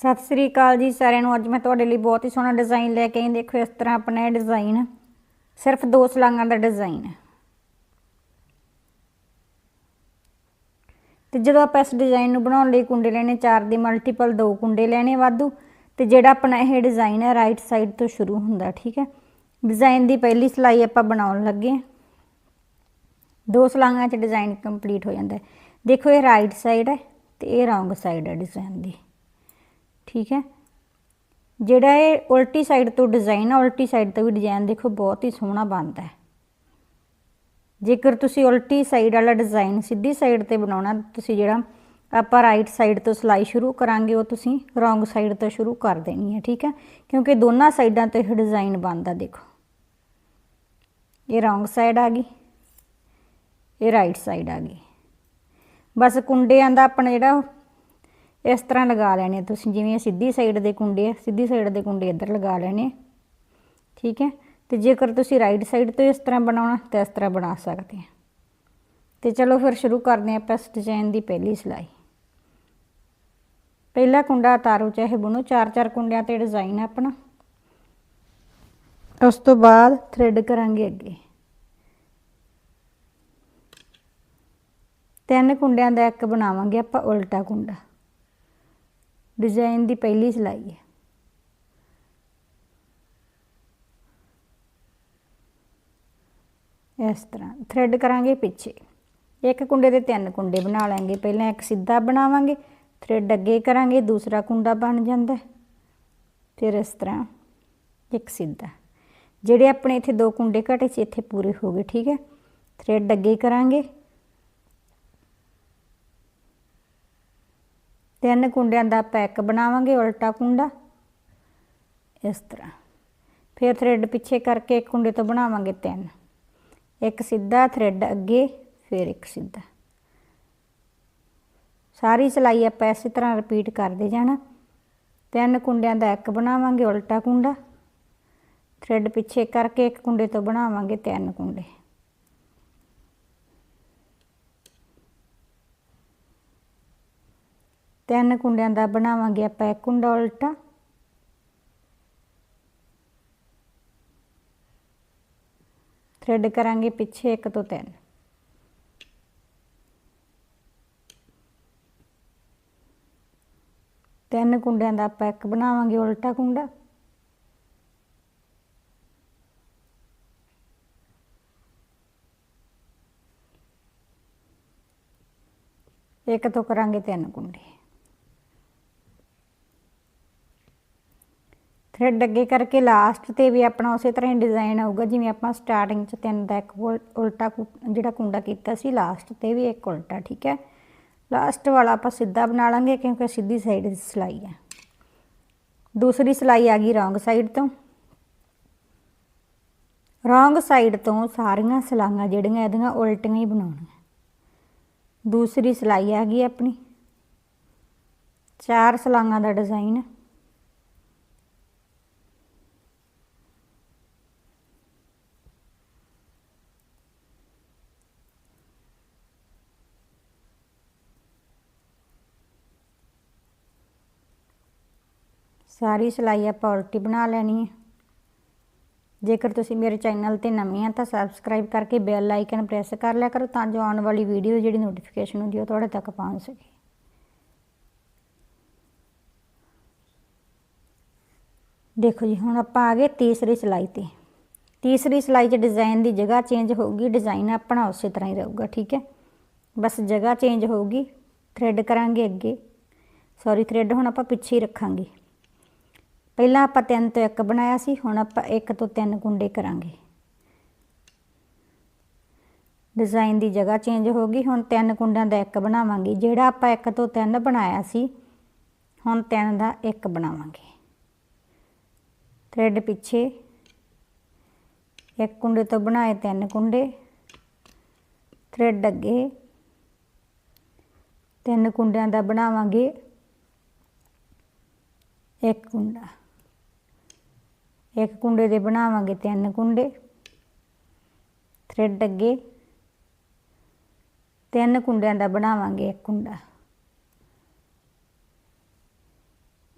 ਸਤਿ ਸ੍ਰੀ ਅਕਾਲ ਜੀ ਸਾਰਿਆਂ ਨੂੰ। ਅੱਜ ਮੈਂ ਤੁਹਾਡੇ ਲਈ ਬਹੁਤ ਹੀ ਸੋਹਣਾ ਡਿਜ਼ਾਈਨ ਲੈ ਕੇ ਆਈ। ਦੇਖੋ, ਇਸ ਤਰ੍ਹਾਂ ਆਪਣਾ ਇਹ ਡਿਜ਼ਾਈਨ ਸਿਰਫ ਦੋ ਸਲਾਂਗਾਂ ਦਾ ਡਿਜ਼ਾਈਨ ਹੈ ਤੇ ਜਦੋਂ ਆਪਾਂ ਇਸ ਡਿਜ਼ਾਈਨ ਨੂੰ ਬਣਾਉਣ ਲਈ ਕੁੰਡੇ ਲੈਣੇ, ਚਾਰ ਦੇ ਮਲਟੀਪਲ ਦੋ ਕੁੰਡੇ ਲੈਣੇ ਵਾਧੂ। ਤੇ ਜਿਹੜਾ ਆਪਣਾ ਇਹ ਡਿਜ਼ਾਈਨ ਹੈ ਰਾਈਟ ਸਾਈਡ ਤੋਂ ਸ਼ੁਰੂ ਹੁੰਦਾ, ਠੀਕ ਹੈ? ਡਿਜ਼ਾਈਨ ਦੀ ਪਹਿਲੀ ਸਲਾਈ ਆਪਾਂ ਬਣਾਉਣ ਲੱਗੇ ਹਾਂ। ਦੋ ਸਲਾਂਗਾਂ 'ਚ ਡਿਜ਼ਾਈਨ ਕੰਪਲੀਟ ਹੋ ਜਾਂਦਾ ਦੇਖੋ, ਇਹ ਰਾਈਟ ਸਾਈਡ ਹੈ ਤੇ ਇਹ ਰੌਂਗ ਸਾਈਡ ਹੈ ਡਿਜ਼ਾਈਨ ਦੀ। ਠੀਕ ਹੈ। ਜਿਹੜਾ ਇਹ ਉਲਟੀ ਸਾਈਡ ਤੋਂ ਡਿਜ਼ਾਈਨ ਆ, ਉਲਟੀ ਸਾਈਡ ਤੋਂ ਵੀ ਡਿਜ਼ਾਈਨ ਦੇਖੋ, ਬਹੁਤ ਹੀ ਸੋਹਣਾ ਬਣਦਾ ਹੈ। ਜੇਕਰ ਤੁਸੀਂ ਉਲਟੀ ਸਾਈਡ ਵਾਲਾ ਡਿਜ਼ਾਈਨ ਸਿੱਧੀ ਸਾਈਡ ਤੇ ਬਣਾਉਣਾ, ਤੁਸੀਂ ਜਿਹੜਾ ਆਪਾਂ ਰਾਈਟ ਸਾਈਡ ਤੋਂ ਸਲਾਈ ਸ਼ੁਰੂ ਕਰਾਂਗੇ, ਉਹ ਤੁਸੀਂ ਰੋਂਗ ਸਾਈਡ ਤੋਂ ਸ਼ੁਰੂ ਕਰ ਦੇਣੀ ਹੈ, ਠੀਕ ਹੈ। ਕਿਉਂਕਿ ਦੋਨਾਂ ਸਾਈਡਾਂ ਤੋਂ ਇਹ ਡਿਜ਼ਾਈਨ ਬਣਦਾ, ਦੇਖੋ। ਇਹ ਰੋਂਗ ਸਾਈਡ ਆ ਗਈ, ਇਹ ਰਾਈਟ ਸਾਈਡ ਆ ਗਈ। ਬਸ ਕੁੰਡਿਆਂ ਦਾ ਆਪਣਾ ਜਿਹੜਾ ਇਸ ਤਰ੍ਹਾਂ ਲਗਾ ਲੈਣੇ ਤੁਸੀਂ, ਜਿਵੇਂ ਸਿੱਧੀ ਸਾਈਡ ਦੇ ਕੁੰਡੇ ਆ, ਸਿੱਧੀ ਸਾਈਡ ਦੇ ਕੁੰਡੇ ਇੱਧਰ ਲਗਾ ਲੈਣੇ ਠੀਕ ਹੈ? ਤੇ ਜੇਕਰ ਤੁਸੀਂ ਰਾਈਟ ਸਾਈਡ ਤੋਂ ਇਸ ਤਰ੍ਹਾਂ ਬਣਾਉਣਾ, ਤਾਂ ਇਸ ਤਰ੍ਹਾਂ ਬਣਾ ਸਕਦੇ ਆ। ਤੇ ਚਲੋ ਫਿਰ ਸ਼ੁਰੂ ਕਰਦੇ ਆਪਾਂ ਇਸ ਡਿਜ਼ਾਈਨ ਦੀ ਪਹਿਲੀ ਸਿਲਾਈ। ਪਹਿਲਾ ਕੁੰਡਾ ਤਾਰੋ, ਚਾਹੇ ਬੁਣੋ, ਚਾਰ ਚਾਰ ਕੁੰਡਿਆਂ ਤੇ ਡਿਜ਼ਾਈਨ ਆਪਣਾ। ਉਸ ਤੋਂ ਬਾਅਦ ਥ੍ਰੈਡ ਕਰਾਂਗੇ ਅੱਗੇ। ਤਿੰਨ ਕੁੰਡਿਆਂ ਦਾ ਇੱਕ ਬਣਾਵਾਂਗੇ ਆਪਾਂ ਉਲਟਾ ਕੁੰਡਾ। ਡਿਜ਼ਾਈਨ ਦੀ ਪਹਿਲੀ ਸਿਲਾਈ ਹੈ। ਇਸ ਤਰ੍ਹਾਂ ਥ੍ਰੈਡ ਕਰਾਂਗੇ ਪਿੱਛੇ। ਇੱਕ ਕੁੰਡੇ ਦੇ ਤਿੰਨ ਕੁੰਡੇ ਬਣਾ ਲਾਂਗੇ। ਪਹਿਲਾਂ ਇੱਕ ਸਿੱਧਾ ਬਣਾਵਾਂਗੇ ਥ੍ਰੈਡ ਅੱਗੇ ਕਰਾਂਗੇ, ਦੂਸਰਾ ਕੁੰਡਾ ਬਣ ਜਾਂਦਾ ਫਿਰ ਇਸ ਤਰ੍ਹਾਂ ਇੱਕ ਸਿੱਧਾ। ਜਿਹੜੇ ਆਪਣੇ ਇੱਥੇ ਦੋ ਕੁੰਡੇ ਘਟੇ ਸੀ, ਇੱਥੇ ਪੂਰੇ ਹੋ ਗਏ, ਠੀਕ ਹੈ? ਥ੍ਰੈਡ ਅੱਗੇ ਕਰਾਂਗੇ। ਤਿੰਨ ਕੁੰਡਿਆਂ ਦਾ ਪੈਕ ਬਣਾਵਾਂਗੇ, ਉਲਟਾ ਕੁੰਡਾ। ਇਸ ਤਰ੍ਹਾਂ। ਫਿਰ ਥ੍ਰੈਡ ਪਿੱਛੇ ਕਰਕੇ ਇੱਕ ਕੁੰਡੇ ਤੋਂ ਬਣਾਵਾਂਗੇ ਤਿੰਨ। ਇੱਕ ਸਿੱਧਾ ਥ੍ਰੈਡ ਅੱਗੇ, ਫਿਰ ਇੱਕ ਸਿੱਧਾ। ਸਾਰੀ ਸਿਲਾਈ ਆਪਾਂ ਇਸੇ ਤਰ੍ਹਾਂ ਰਿਪੀਟ ਕਰਦੇ ਜਾਣਾ। ਤਿੰਨ ਕੁੰਡਿਆਂ ਦਾ ਇੱਕ ਬਣਾਵਾਂਗੇ, ਉਲਟਾ ਕੁੰਡਾ। ਥ੍ਰੈਡ ਪਿੱਛੇ ਕਰਕੇ ਇੱਕ ਕੁੰਡੇ ਤੋਂ ਬਣਾਵਾਂਗੇ ਤਿੰਨ ਕੁੰਡੇ। ਤਿੰਨ ਕੁੰਡਿਆਂ ਦਾ ਬਣਾਵਾਂਗੇ ਆਪਾਂ ਇੱਕ ਕੁੰਡਾ ਉਲਟਾ ਥ੍ਰੈਡ ਕਰਾਂਗੇ ਪਿੱਛੇ ਇੱਕ ਤੋਂ ਤਿੰਨ ਤਿੰਨ ਕੁੰਡਿਆਂ ਦਾ ਆਪਾਂ ਇੱਕ ਬਣਾਵਾਂਗੇ ਉਲਟਾ ਕੁੰਡਾ ਇੱਕ ਤੋਂ ਕਰਾਂਗੇ ਤਿੰਨ ਕੁੰਡੇ ਥ੍ਰੈਡ ਅੱਗੇ ਕਰਕੇ ਲਾਸਟ ਤੇ ਵੀ ਆਪਣਾ ਉਸੇ ਤਰ੍ਹਾਂ ਹੀ ਡਿਜ਼ਾਈਨ ਆਊਗਾ, ਜਿਵੇਂ ਆਪਾਂ ਸਟਾਰਟਿੰਗ 'ਚ ਤਿੰਨ ਦਾ ਇੱਕ ਉਲਟਾ ਜਿਹੜਾ ਕੁੰਡਾ ਕੀਤਾ ਸੀ ਲਾਸਟ ਤੇ ਵੀ ਇੱਕ ਉਲਟਾ, ਠੀਕ ਹੈ? ਲਾਸਟ ਵਾਲਾ ਆਪਾਂ ਸਿੱਧਾ ਬਣਾ ਲਾਂਗੇ, ਕਿਉਂਕਿ ਸਿੱਧੀ ਸਾਈਡ ਦੀ ਸਿਲਾਈ ਹੈ। ਦੂਸਰੀ ਸਿਲਾਈ ਆ ਗਈ ਰੋਂਗ ਸਾਈਡ ਤੋਂ। ਰੋਂਗ ਸਾਈਡ ਤੋਂ ਸਾਰੀਆਂ ਸਲਾਈਆਂ ਜਿਹੜੀਆਂ ਇਹਦੀਆਂ ਉਲਟੀਆਂ ਹੀ ਬਣਾਉਣੀਆਂ। ਦੂਸਰੀ ਸਿਲਾਈ ਆ ਗਈ ਆਪਣੀ। ਚਾਰ ਸਲਾਈਆਂ ਦਾ ਡਿਜ਼ਾਈਨ ਸਾਰੀ ਸਿਲਾਈ ਆਪਾਂ ਉਲਟੀ ਬਣਾ ਲੈਣੀ ਹੈ। ਜੇਕਰ ਤੁਸੀਂ ਮੇਰੇ ਚੈਨਲ ਤੇ ਨਵੇਂ ਆ ਤਾਂ ਸਬਸਕ੍ਰਾਈਬ ਕਰਕੇ ਬੈਲ ਆਈਕਨ ਪ੍ਰੈਸ ਕਰ ਲਿਆ ਕਰੋ ਤਾਂ ਜੋ ਆਉਣ ਵਾਲੀ ਵੀਡੀਓ ਜਿਹੜੀ ਨੋਟੀਫਿਕੇਸ਼ਨ ਹੁੰਦੀ ਉਹ ਤੁਹਾਡੇ ਤੱਕ ਪਹੁੰਚ ਸਕੇ। ਦੇਖੋ ਜੀ, ਹੁਣ ਆਪਾਂ ਆ ਗਏ ਤੀਸਰੀ ਸਿਲਾਈ ਤੇ। ਤੀਸਰੀ ਸਿਲਾਈ 'ਚ ਡਿਜ਼ਾਈਨ ਦੀ ਜਗ੍ਹਾ ਚੇਂਜ ਹੋਊਗੀ ਡਿਜ਼ਾਈਨ ਆਪਣਾ ਉਸੇ ਤਰ੍ਹਾਂ ਹੀ ਰਹੂਗਾ, ਠੀਕ ਹੈ? ਬਸ ਜਗ੍ਹਾ ਚੇਂਜ ਹੋਊਗੀ ਥ੍ਰੈਡ ਕਰਾਂਗੇ ਅੱਗੇ। ਸੌਰੀ ਥ੍ਰੈਡ ਹੁਣ ਆਪਾਂ ਪਿੱਛੇ ਹੀ ਰੱਖਾਂਗੇ। ਪਹਿਲਾਂ ਆਪਾਂ ਤਿੰਨ ਤੋਂ ਇੱਕ ਬਣਾਇਆ ਸੀ, ਹੁਣ ਆਪਾਂ ਇੱਕ ਤੋਂ ਤਿੰਨ ਕੁੰਡੇ ਕਰਾਂਗੇ। ਡਿਜ਼ਾਈਨ ਦੀ ਜਗ੍ਹਾ ਚੇਂਜ ਹੋ ਗਈ, ਹੁਣ ਤਿੰਨ ਕੁੰਡਿਆਂ ਦਾ ਇੱਕ ਬਣਾਵਾਂਗੇ। ਜਿਹੜਾ ਆਪਾਂ ਇੱਕ ਤੋਂ ਤਿੰਨ ਬਣਾਇਆ ਸੀ, ਹੁਣ ਤਿੰਨ ਦਾ ਇੱਕ ਬਣਾਵਾਂਗੇ। ਥ੍ਰੈਡ ਪਿੱਛੇ ਇੱਕ ਕੁੰਡੇ ਤੋਂ ਬਣਾਏ ਤਿੰਨ ਕੁੰਡੇ ਥ੍ਰੈਡ ਅੱਗੇ ਤਿੰਨ ਕੁੰਡਿਆਂ ਦਾ ਬਣਾਵਾਂਗੇ। ਇੱਕ ਕੁੰਡਾ ਇੱਕ ਕੁੰਡੇ ਦੇ ਬਣਾਵਾਂਗੇ, ਤਿੰਨ ਕੁੰਡੇ। ਥ੍ਰੈਡ ਅੱਗੇ। ਤਿੰਨ ਕੁੰਡਿਆਂ ਦਾ ਬਣਾਵਾਂਗੇ ਇੱਕ ਕੁੰਡਾ।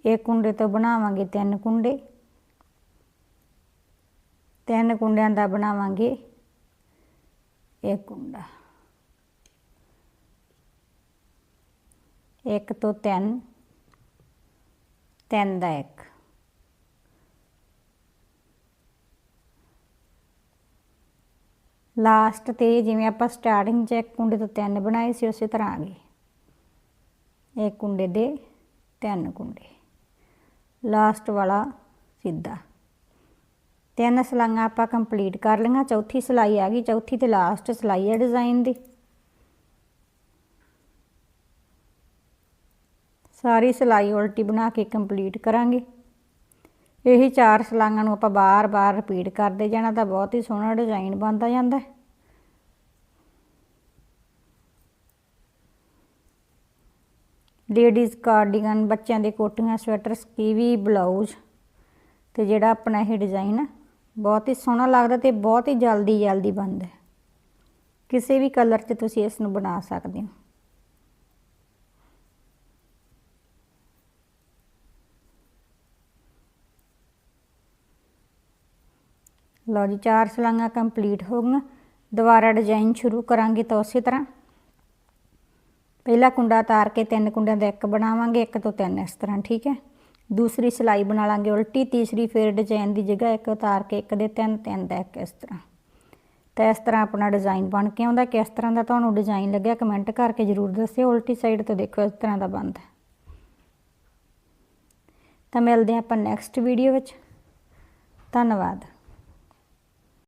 ਇੱਕ ਕੁੰਡੇ ਤੋਂ ਬਣਾਵਾਂਗੇ ਤਿੰਨ ਕੁੰਡੇ। ਤਿੰਨ ਕੁੰਡਿਆਂ ਦਾ ਬਣਾਵਾਂਗੇ ਇੱਕ ਕੁੰਡਾ। ਇੱਕ ਤੋਂ ਤਿੰਨ। ਤਿੰਨ ਦਾ ਇੱਕ। ਲਾਸਟ ਤੇ ਜਿਵੇਂ ਆਪਾਂ ਸਟਾਰਟਿੰਗ 'ਚ ਇੱਕ ਕੁੰਡੇ ਤੋਂ ਤਿੰਨ ਬਣਾਏ ਸੀ, ਉਸੇ ਤਰ੍ਹਾਂ ਆ ਗਏ। ਇੱਕ ਕੁੰਡੇ ਦੇ ਤਿੰਨ ਕੁੰਡੇ। ਲਾਸਟ ਵਾਲਾ ਸਿੱਧਾ। ਤਿੰਨ ਸਲਾਈਆਂ ਆਪਾਂ ਕੰਪਲੀਟ ਕਰ ਲਈਆਂ, ਚੌਥੀ ਸਲਾਈ ਆ ਗਈ, ਚੌਥੀ ਤੇ ਲਾਸਟ ਸਲਾਈ ਹੈ ਡਿਜ਼ਾਈਨ ਦੀ। ਸਾਰੀ ਸਲਾਈ ਉਲਟੀ ਬਣਾ ਕੇ ਕੰਪਲੀਟ ਕਰਾਂਗੇ। ਇਹੀ ਚਾਰ ਸਲਾਈਆਂ ਨੂੰ ਆਪਾਂ ਬਾਰ-ਬਾਰ ਰਿਪੀਟ ਕਰਦੇ ਜਾਣਾ ਤਾਂ ਬਹੁਤ ਹੀ ਸੋਹਣਾ ਡਿਜ਼ਾਈਨ ਬਣਦਾ ਜਾਂਦਾ ਹੈ। ਲੇਡੀਜ਼ ਕਾਰਡੀਗਨ ਬੱਚਿਆਂ ਦੇ ਕੋਟੀਆਂ ਸਵੈਟਰ ਸਕੀਵੀ ਬਲਾਊਜ਼ ਤੇ ਜਿਹੜਾ ਆਪਣਾ ਇਹ ਡਿਜ਼ਾਈਨ ਬਹੁਤ ਹੀ ਸੋਹਣਾ ਲੱਗਦਾ ਤੇ ਬਹੁਤ ਹੀ ਜਲਦੀ ਜਲਦੀ ਬਣਦਾ ਕਿਸੇ ਵੀ ਕਲਰ 'ਚ ਤੁਸੀਂ ਇਸ ਨੂੰ ਬਣਾ ਸਕਦੇ ਹੋ। ਲਓ ਜੀ, ਚਾਰ ਸਲਾਈਆਂ ਕੰਪਲੀਟ ਹੋ ਗਈਆਂ। ਦੁਬਾਰਾ ਡਿਜ਼ਾਈਨ ਸ਼ੁਰੂ ਕਰਾਂਗੇ ਤਾਂ ਉਸੇ ਤਰ੍ਹਾਂ। ਪਹਿਲਾ ਕੁੰਡਾ ਤਾਰ ਕੇ ਤਿੰਨ ਕੁੰਡਿਆਂ ਦਾ ਇੱਕ ਬਣਾਵਾਂਗੇ, ਇੱਕ ਤੋਂ ਤਿੰਨ ਇਸ ਤਰ੍ਹਾਂ, ਠੀਕ ਹੈ? ਦੂਸਰੀ ਸਲਾਈ ਬਣਾ ਲਾਂਗੇ, ਉਲਟੀ, ਤੀਸਰੀ ਫਿਰ ਡਿਜ਼ਾਈਨ ਦੀ ਜਗ੍ਹਾ ਇੱਕ ਉਤਾਰ ਕੇ ਇੱਕ ਦੇ ਤਿੰਨ ਤਿੰਨ ਦਾ ਇੱਕ ਇਸ ਤਰ੍ਹਾਂ। ਤਾਂ ਇਸ ਤਰ੍ਹਾਂ ਆਪਣਾ ਡਿਜ਼ਾਈਨ ਬਣ ਕੇ ਆਉਂਦਾ। ਕਿਸ ਤਰ੍ਹਾਂ ਦਾ ਤੁਹਾਨੂੰ ਡਿਜ਼ਾਈਨ ਲੱਗਿਆ ਕਮੈਂਟ ਕਰਕੇ ਜ਼ਰੂਰ ਦੱਸਿਓ। ਉਲਟੀ ਸਾਈਡ ਤੋਂ ਦੇਖੋ, ਇਸ ਤਰ੍ਹਾਂ ਦਾ ਬਣਦਾ ਤਾਂ ਮਿਲਦੇ ਹਾਂ ਆਪਾਂ ਨੈਕਸਟ ਵੀਡੀਓ ਵਿੱਚ। ਧੰਨਵਾਦ।